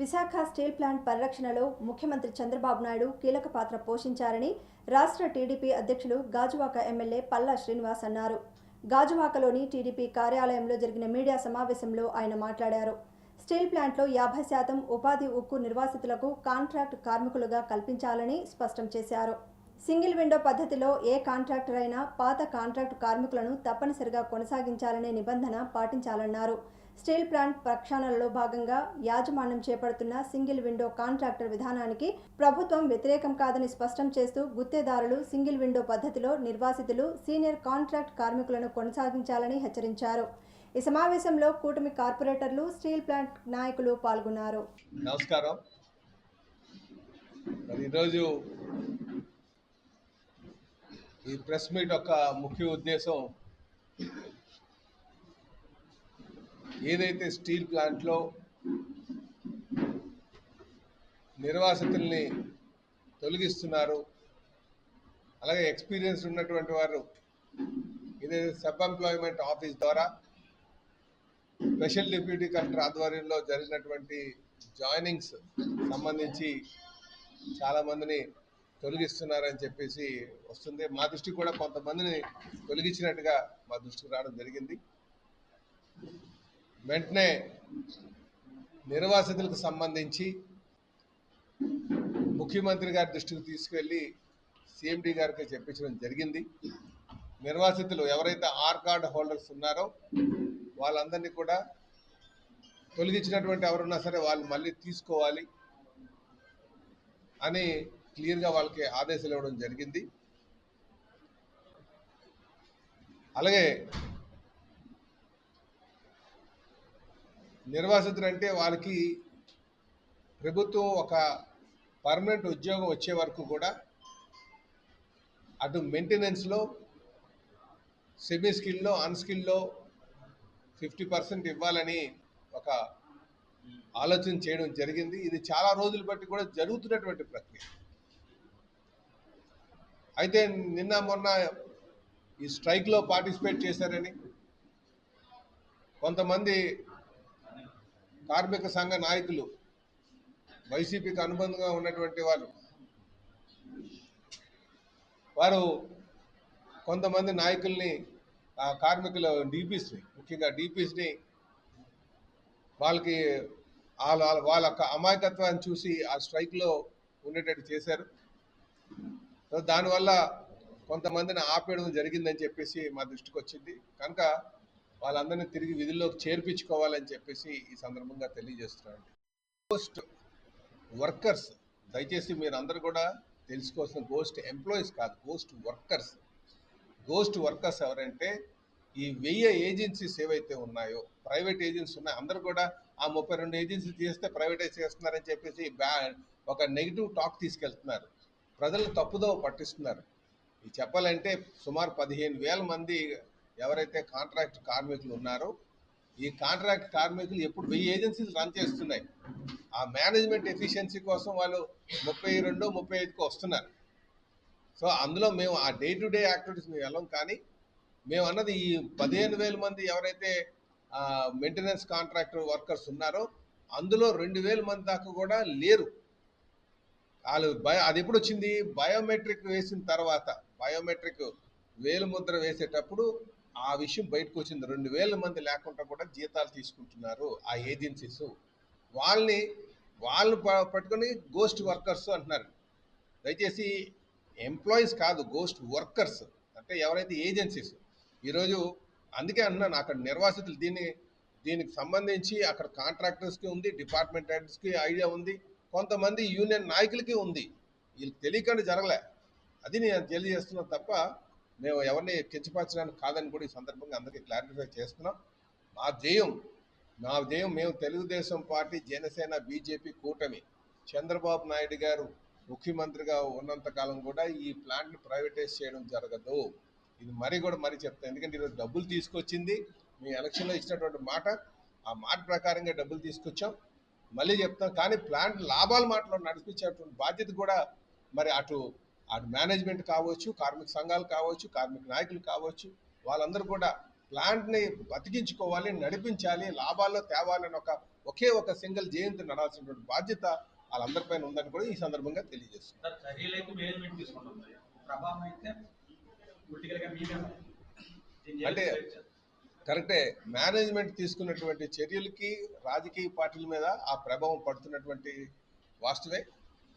Visakha steel plant పరిరక్షణలో ముఖ్యమంత్రి చంద్రబాబు నాయుడు కీలక పాత్ర పోషించారని రాష్ట్ర టీడీపీ అధ్యక్షులు గాజువాక ఎమ్మెల్యే పల్లా శ్రీనివాస్ అన్నారు. గాజువాకలోని టీడీపీ కార్యాలయంలో జరిగిన మీడియా సమావేశంలో ఆయన మాట్లాడారు. స్టీల్ ప్లాంట్లో యాభై శాతం ఉపాధి ఉక్కు నిర్వాసితులకు కాంట్రాక్ట్ కార్మికులుగా కల్పించాలని స్పష్టం చేశారు. సింగిల్ విండో పద్ధతిలో ఏ కాంట్రాక్టర్ అయినా పాత కాంట్రాక్ట్ కార్మికులను తప్పనిసరిగా కొనసాగించాలనే నిబంధన పాటించాలన్నారు. స్టీల్ ప్లాంట్ ప్రక్షాళనలో భాగంగా యాజమాన్యం చేపడుతున్న సింగిల్ విండో కాంట్రాక్టర్ విధానానికి ప్రభుత్వం వ్యతిరేకం కాదని స్పష్టం చేస్తూ గుత్తేదారులు సింగిల్ విండో పద్ధతిలో నిర్వాసితులు సీనియర్ కాంట్రాక్ట్ కార్మికులను కొనసాగించాలని హెచ్చరించారు. ఈ సమావేశంలో కూటమి కార్పొరేటర్లు స్టీల్ ప్లాంట్ నాయకులు పాల్గొన్నారు. నమస్కారం. ఈరోజు ఈ ప్రెస్ మీట్ యొక్క ముఖ్య ఉద్దేశం ఏదైతే స్టీల్ ప్లాంట్లో నిర్వాసితుల్ని తొలగిస్తున్నారు అలాగే ఎక్స్పీరియన్స్ ఉన్నటువంటి వారు ఏదైతే సబ్ ఎంప్లాయ్మెంట్ ఆఫీస్ ద్వారా స్పెషల్ డిప్యూటీ కలెక్టర్ ఆధ్వర్యంలో జరిగినటువంటి జాయినింగ్స్ సంబంధించి చాలా మందిని తొలగిస్తున్నారని చెప్పేసి వస్తుంది. మా దృష్టికి కూడా కొంతమందిని తొలగించినట్టుగా మా దృష్టికి రావడం జరిగింది. వెంటనే నిర్వాసితులకు సంబంధించి ముఖ్యమంత్రి గారి దృష్టికి తీసుకెళ్ళి సిఎండి గారికి చెప్పించడం జరిగింది. నిర్వాసితులు ఎవరైతే ఆర్ కార్డ్ హోల్డర్స్ ఉన్నారో వాళ్ళందరినీ కూడా తొలగించినటువంటి ఎవరున్నా సరే వాళ్ళు మళ్ళీ తీసుకోవాలి అని క్లియర్గా వాళ్ళకి ఆదేశాలు ఇవ్వడం జరిగింది. అలాగే నిర్వాసితులు అంటే వాళ్ళకి ప్రభుత్వం ఒక పర్మనెంట్ ఉద్యోగం వచ్చే వరకు కూడా అటు మెయింటెనెన్స్లో సెమీ స్కిల్లో అన్స్కిల్లో ఫిఫ్టీ పర్సెంట్ ఇవ్వాలని ఒక ఆలోచన చేయడం జరిగింది. ఇది చాలా రోజులు బట్టి కూడా జరుగుతున్నటువంటి ప్రక్రియ. అయితే నిన్న మొన్న ఈ స్ట్రైక్లో పార్టిసిపేట్ చేశారని కొంతమంది కార్మిక సంఘ నాయకులు వైసీపీకి అనుబంధంగా ఉన్నటువంటి వాళ్ళు. వారు కొంతమంది నాయకుల్ని ఆ కార్మికుల డీపీస్ని ముఖ్యంగా డీపీస్ని వాళ్ళకి వాళ్ళ వాళ్ళ- వాళ్ళ యొక్క అమాయకత్వాన్ని చూసి ఆ స్ట్రైక్లో ఉండేటట్టు చేశారు. దానివల్ల కొంతమందిని ఆపేయడం జరిగిందని చెప్పేసి మా దృష్టికి వచ్చింది కనుక వాళ్ళందరినీ తిరిగి విధుల్లోకి చేర్పించుకోవాలని చెప్పేసి ఈ సందర్భంగా తెలియజేస్తున్నాను. పోస్ట్ వర్కర్స్ దయచేసి మీరు అందరూ కూడా తెలుసుకోవాల్సిన గోస్ట్ ఎంప్లాయీస్ కాదు గోస్ట్ వర్కర్స్ గోస్ట్ వర్కర్స్ ఎవరంటే ఈ వెయ్యి ఏజెన్సీస్ ఏవైతే ఉన్నాయో ప్రైవేట్ ఏజెన్సీ ఉన్నాయి అందరూ కూడా ఆ ముప్పై రెండు ఏజెన్సీ చేస్తే ప్రైవేటైజ్ చేస్తున్నారని చెప్పేసి బ్యా ఒక నెగిటివ్ టాక్ తీసుకెళ్తున్నారు. ప్రజలు తప్పుదో పట్టిస్తున్నారు. ఇది చెప్పాలంటే సుమారు పదిహేను వేల మంది ఎవరైతే కాంట్రాక్ట్ కార్మికులు ఉన్నారో ఈ కాంట్రాక్ట్ కార్మికులు ఎప్పుడు వెయ్యి ఏజెన్సీలు రన్ చేస్తున్నాయి. ఆ మేనేజ్మెంట్ ఎఫిషియన్సీ కోసం వాళ్ళు ముప్పై రెండు ముప్పై ఐదుకి వస్తున్నారు. సో అందులో మేము ఆ డే టు డే యాక్టివిటీస్ మేము వెళ్ళం కానీ మేము అన్నది ఈ పదిహేను వేల మంది ఎవరైతే మెయింటెనెన్స్ కాంట్రాక్టర్ వర్కర్స్ ఉన్నారో అందులో రెండు వేల మంది దాకా కూడా లేరు. వాళ్ళు బయో అది ఎప్పుడు వచ్చింది? బయోమెట్రిక్ వేసిన తర్వాత బయోమెట్రిక్ వేలు ముద్ర వేసేటప్పుడు ఆ విషయం బయటకు వచ్చింది రెండు వేల మంది లేకుండా కూడా జీతాలు తీసుకుంటున్నారు ఆ ఏజెన్సీస్. వాళ్ళని వాళ్ళు ప- పట్టుకొని గోస్ట్ వర్కర్స్ అంటున్నారు. దయచేసి ఎంప్లాయీస్ కాదు గోస్ట్ వర్కర్స్ అంటే ఎవరైతే ఏజెన్సీస్. ఈరోజు అందుకే అంటున్నాను అక్కడ నిర్వాసితులు దీన్ని దీనికి సంబంధించి అక్కడ కాంట్రాక్టర్స్కి ఉంది డిపార్ట్మెంట్ హెడ్స్కి ఐడియా ఉంది. కొంతమంది యూనియన్ నాయకులకి ఉంది. వీళ్ళకి తెలియకుండా జరగలే. అది నేను తెలియజేస్తున్నాను తప్ప మేము ఎవరిని కించపరచడానికి కాదని కూడా ఈ సందర్భంగా అందరికీ క్లారిఫై చేస్తున్నాం. మా జయం మా జయం మేము తెలుగుదేశం పార్టీ జనసేన బీజేపీ కూటమి చంద్రబాబు నాయుడు గారు ముఖ్యమంత్రిగా ఉన్నంత కాలం కూడా ఈ ప్లాంట్ని ప్రైవేటైజ్ చేయడం జరగదు. ఇది మరీ కూడా మరీ చెప్తాను ఎందుకంటే ఈరోజు డబ్బులు తీసుకొచ్చింది మీ ఎలక్షన్లో ఇచ్చినటువంటి మాట ఆ మాట ప్రకారంగా డబ్బులు తీసుకొచ్చాం. మళ్ళీ చెప్తాం కానీ ప్లాంట్ లాభాల మాటలో నడిపించేటువంటి బాధ్యత కూడా మరి అటు అటు మేనేజ్మెంట్ కావచ్చు కార్మిక సంఘాలు కావచ్చు కార్మిక నాయకులు కావచ్చు వాళ్ళందరూ కూడా ప్లాంట్ని బతికించుకోవాలి నడిపించాలి లాభాల్లో తేవాలని ఒక ఒకే ఒక సింగిల్ జయంతి నడాల్సినటువంటి బాధ్యత వాళ్ళందరిపైన ఉందని కూడా ఈ సందర్భంగా తెలియజేస్తుంది అంటే. కరెక్టే మేనేజ్మెంట్ తీసుకున్నటువంటి చర్యలకి రాజకీయ పార్టీల మీద ఆ ప్రభావం పడుతున్నటువంటి వాస్తవే.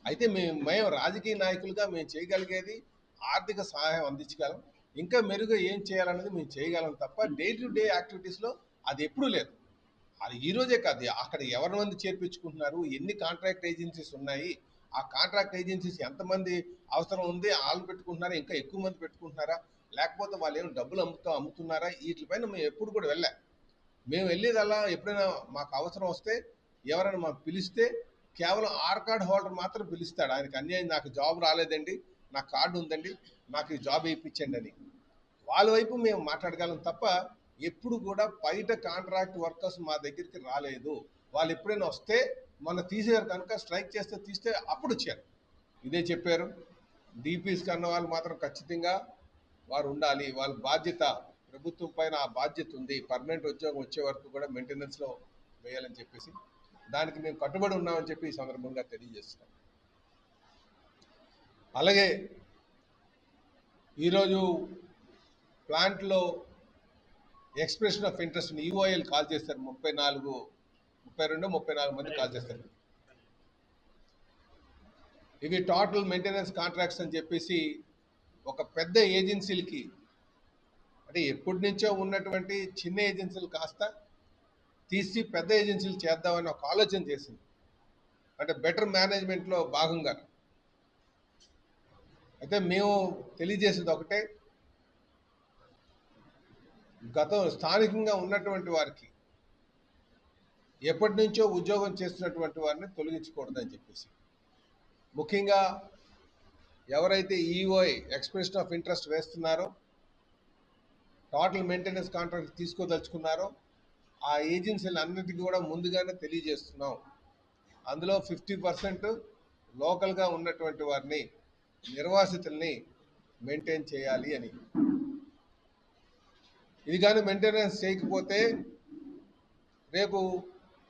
అయితే మేము మేము రాజకీయ నాయకులుగా మేము చేయగలిగేది ఆర్థిక సహాయం అందించగలం. ఇంకా మెరుగు ఏం చేయాలనేది మేము చేయగలం తప్ప డే టు డే యాక్టివిటీస్లో అది ఎప్పుడూ లేదు. అది ఈ రోజే కాదు అక్కడ ఎవరి మంది చేర్పించుకుంటున్నారు ఎన్ని కాంట్రాక్ట్ ఏజెన్సీస్ ఉన్నాయి ఆ కాంట్రాక్ట్ ఏజెన్సీస్ ఎంతమంది అవసరం ఉంది వాళ్ళు పెట్టుకుంటున్నారా ఇంకా ఎక్కువ మంది పెట్టుకుంటున్నారా లేకపోతే వాళ్ళు ఏమైనా డబ్బులు అమ్ముతూ అమ్ముతున్నారా వీటిపైన మేము ఎప్పుడు కూడా వెళ్ళాం మేము వెళ్ళేదల్లా ఎప్పుడైనా మాకు అవసరం వస్తే ఎవరైనా మాకు పిలిస్తే కేవలం ఆర్ కార్డ్ హోల్డర్ మాత్రం పిలుస్తాడు. ఆయనకి అన్యాయం నాకు జాబ్ రాలేదండి నాకు కార్డు ఉందండి నాకు ఈ జాబ్ వేయించండి అని. వాళ్ళ వైపు మేము మాట్లాడగలం తప్ప ఎప్పుడు కూడా బయట కాంట్రాక్ట్ వర్కర్స్ మా దగ్గరికి రాలేదు. వాళ్ళు ఎప్పుడైనా వస్తే మొన్న తీసేవారు కనుక స్ట్రైక్ చేస్తే తీస్తే అప్పుడు వచ్చారు. ఇదే చెప్పారు. డిపిస్ కన్న వాళ్ళు మాత్రం ఖచ్చితంగా వారు ఉండాలి. వాళ్ళ బాధ్యత ప్రభుత్వం పైన ఆ బాధ్యత ఉంది. పర్మనెంట్ ఉద్యోగం వచ్చే వరకు కూడా మెయింటెనెన్స్లో వేయాలని చెప్పేసి దానికి మేము కట్టుబడి ఉన్నామని చెప్పి ఈ సందర్భంగా తెలియజేస్తున్నాం. అలాగే ఈరోజు ప్లాంట్లో expression of interest EOI call చేస్తారు ముప్పై నాలుగు ముప్పై రెండు ముప్పై నాలుగు మంది కాల్ చేస్తారు ఇవి టోటల్ మెయింటెనెన్స్ కాంట్రాక్ట్స్ అని చెప్పేసి ఒక పెద్ద ఏజెన్సీలకి అంటే ఎప్పటి నుంచో ఉన్నటువంటి చిన్న ఏజెన్సీలు కాస్త తీసి పెద్ద ఏజెన్సీలు చేద్దామని ఒక ఆలోచన చేసింది. అంటే బెటర్ మేనేజ్మెంట్లో భాగంగా. అయితే మేము తెలియజేసేది ఒకటే. గతం స్థానికంగా ఉన్నటువంటి వారికి ఎప్పటి నుంచో ఉద్యోగం చేస్తున్నటువంటి వారిని తొలగించకూడదని చెప్పేసి. ముఖ్యంగా ఎవరైతే ఈఓఐ ఎక్స్ప్రెషన్ ఆఫ్ ఇంట్రెస్ట్ వేస్తున్నారో టోటల్ మెయింటెనెన్స్ కాంట్రాక్ట్ తీసుకోదలుచుకున్నారో ఆ ఏజెన్సీలు అన్నిటికీ కూడా ముందుగానే తెలియజేస్తున్నాం. అందులో ఫిఫ్టీ పర్సెంట్ లోకల్గా ఉన్నటువంటి వారిని నిర్వాసితుల్ని మెయింటైన్ చేయాలి అని. ఇది కానీ మెయింటెనెన్స్ చేయకపోతే రేపు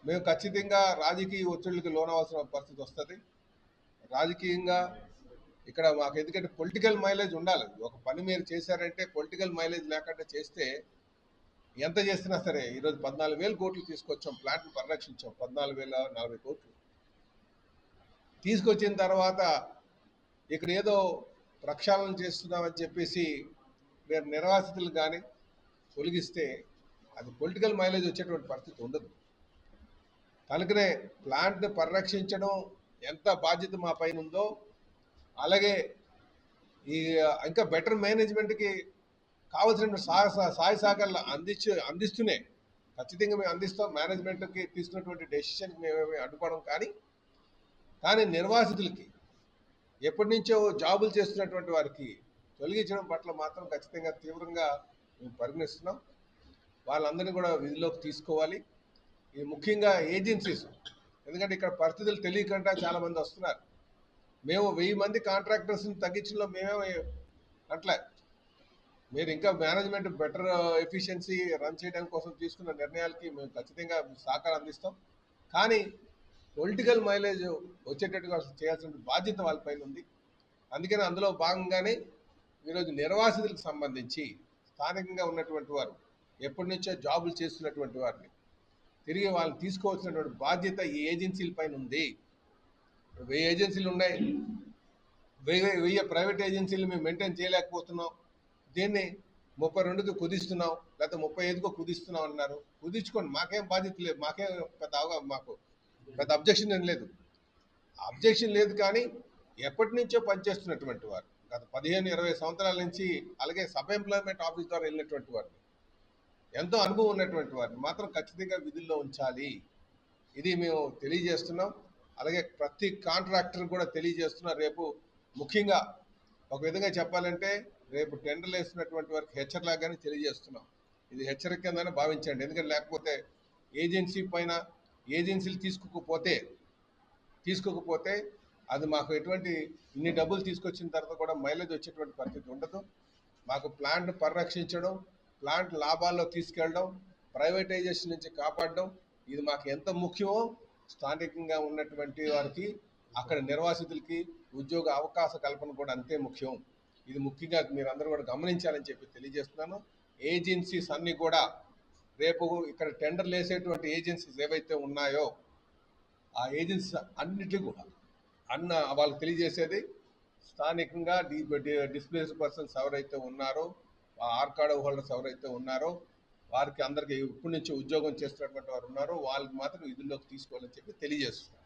మేము ఖచ్చితంగా రాజకీయ ఒత్తిళ్ళకి లోనవలసిన పరిస్థితి వస్తుంది. రాజకీయంగా ఇక్కడ మాకు ఎందుకంటే పొలిటికల్ మైలేజ్ ఉండాలి. ఒక పని మీరు చేశారంటే పొలిటికల్ మైలేజ్ లేకుండా చేస్తే ఎంత చేసినా సరే ఈరోజు పద్నాలుగు వేల కోట్లు తీసుకొచ్చాం ప్లాంట్ను పరిరక్షించాం. పద్నాలుగు వేల నలభై కోట్లు. తీసుకొచ్చిన తర్వాత ఇక్కడ ఏదో ప్రక్షాళన చేస్తున్నామని చెప్పేసి మీరు నిర్వాసితులు కానీ తొలగిస్తే అది పొలిటికల్ మైలేజ్ వచ్చేటువంటి పరిస్థితి ఉండదు. కనుకనే ప్లాంట్ని పరిరక్షించడం ఎంత బాధ్యత మా పైన ఉందో అలాగే ఈ ఇంకా బెటర్ మేనేజ్మెంట్కి కావాల్సిన సహాయ సహాయ సహకారాలు అందించు అందిస్తూనే ఖచ్చితంగా మేము అందిస్తాం. మేనేజ్మెంట్కి తీసుకున్నటువంటి డెసిషన్కి మేమేమి అడ్డుపడం కానీ కానీ నిర్వాసితులకి ఎప్పటి నుంచో జాబులు చేస్తున్నటువంటి వారికి తొలగించడం పట్ల మాత్రం ఖచ్చితంగా తీవ్రంగా మేము పరిగణిస్తున్నాం. వాళ్ళందరినీ కూడా విధిలోకి తీసుకోవాలి. ఇది ముఖ్యంగా ఏజెన్సీస్ ఎందుకంటే ఇక్కడ పరిస్థితులు తెలియకుండా చాలామంది వస్తున్నారు. మేము వెయ్యి మంది కాంట్రాక్టర్స్ని తగ్గించడంలో మేమే అట్లా మీరు ఇంకా మేనేజ్మెంట్ బెటర్ ఎఫిషియన్సీ రన్ చేయడం కోసం తీసుకున్న నిర్ణయాలకి మేము ఖచ్చితంగా సహకారం అందిస్తాం. కానీ పొలిటికల్ మైలేజ్ వచ్చేటట్టుగా చేయాల్సిన బాధ్యత వాళ్ళపైన ఉంది. అందుకని అందులో భాగంగానే ఈరోజు నిర్వాసితులకు సంబంధించి స్థానికంగా ఉన్నటువంటి వారు ఎప్పటి నుంచో జాబులు చేస్తున్నటువంటి వారిని తిరిగి వాళ్ళని తీసుకోవాల్సినటువంటి బాధ్యత ఈ ఏజెన్సీల పైన ఉంది. వెయ్యి ఏజెన్సీలు ఉన్నాయి. వెయ్యి వెయ్యి ప్రైవేట్ ఏజెన్సీలు మేము మెయింటైన్ చేయలేకపోతున్నాం. దీన్ని ముప్పై రెండుకు కుదిస్తున్నాం లేకపోతే ముప్పై ఐదుకో కుదిస్తున్నాం అన్నారు. కుదించుకోండి మాకేం బాధ్యత లేదు మాకేం పెద్ద అవగా మాకు పెద్ద అబ్జెక్షన్ ఏం లేదు. అబ్జెక్షన్ లేదు కానీ ఎప్పటి నుంచో పనిచేస్తున్నటువంటి వారు గత పదిహేను ఇరవై సంవత్సరాల నుంచి అలాగే సబ్ ఎంప్లాయ్మెంట్ ఆఫీస్ ద్వారా వెళ్ళినటువంటి వారిని ఎంతో అనుభవం ఉన్నటువంటి వారిని మాత్రం ఖచ్చితంగా విధుల్లో ఉంచాలి. ఇది మేము తెలియజేస్తున్నాం. అలాగే ప్రతి కాంట్రాక్టర్ కూడా తెలియజేస్తున్నాం. రేపు ముఖ్యంగా ఒక విధంగా చెప్పాలంటే రేపు టెండర్లు వేసినటువంటి వారికి హెచ్చరికలాగానే తెలియజేస్తున్నాం. ఇది హెచ్చరిక కిందనే భావించండి. ఎందుకంటే లేకపోతే ఏజెన్సీ పైన ఏజెన్సీలు తీసుకోకపోతే తీసుకోకపోతే అది మాకు ఎటువంటి ఇన్ని డబ్బులు తీసుకొచ్చిన తర్వాత కూడా మైలేజ్ వచ్చేటువంటి పరిస్థితి ఉండదు. మాకు ప్లాంట్ పరిరక్షించడం ప్లాంట్ లాభాల్లో తీసుకెళ్ళడం ప్రైవేటైజేషన్ నుంచి కాపాడడం ఇది మాకు ఎంత ముఖ్యమో స్థానికంగా ఉన్నటువంటి వారికి అక్కడ నిర్వాసితులకి ఉద్యోగ అవకాశ కల్పన కూడా అంతే ముఖ్యం. ఇది ముఖ్యంగా మీరు అందరూ కూడా గమనించాలని చెప్పి తెలియజేస్తున్నాను. ఏజెన్సీస్ అన్నీ కూడా రేపు ఇక్కడ టెండర్లు వేసేటువంటి ఏజెన్సీస్ ఏవైతే ఉన్నాయో ఆ ఏజెన్సీస్ అన్నిటికీ కూడా అన్న వాళ్ళకి తెలియజేసేది స్థానికంగా డిస్ప్లేస్డ్ పర్సన్స్ ఎవరైతే ఉన్నారో ఆర్కాడ్ హోల్డర్స్ ఎవరైతే ఉన్నారో వారికి అందరికీ ఇప్పటి నుంచి ఉద్యోగం చేస్తున్నటువంటి వారు ఉన్నారో వాళ్ళకి మాత్రం విధుల్లోకి తీసుకోవాలని చెప్పి తెలియజేస్తున్నారు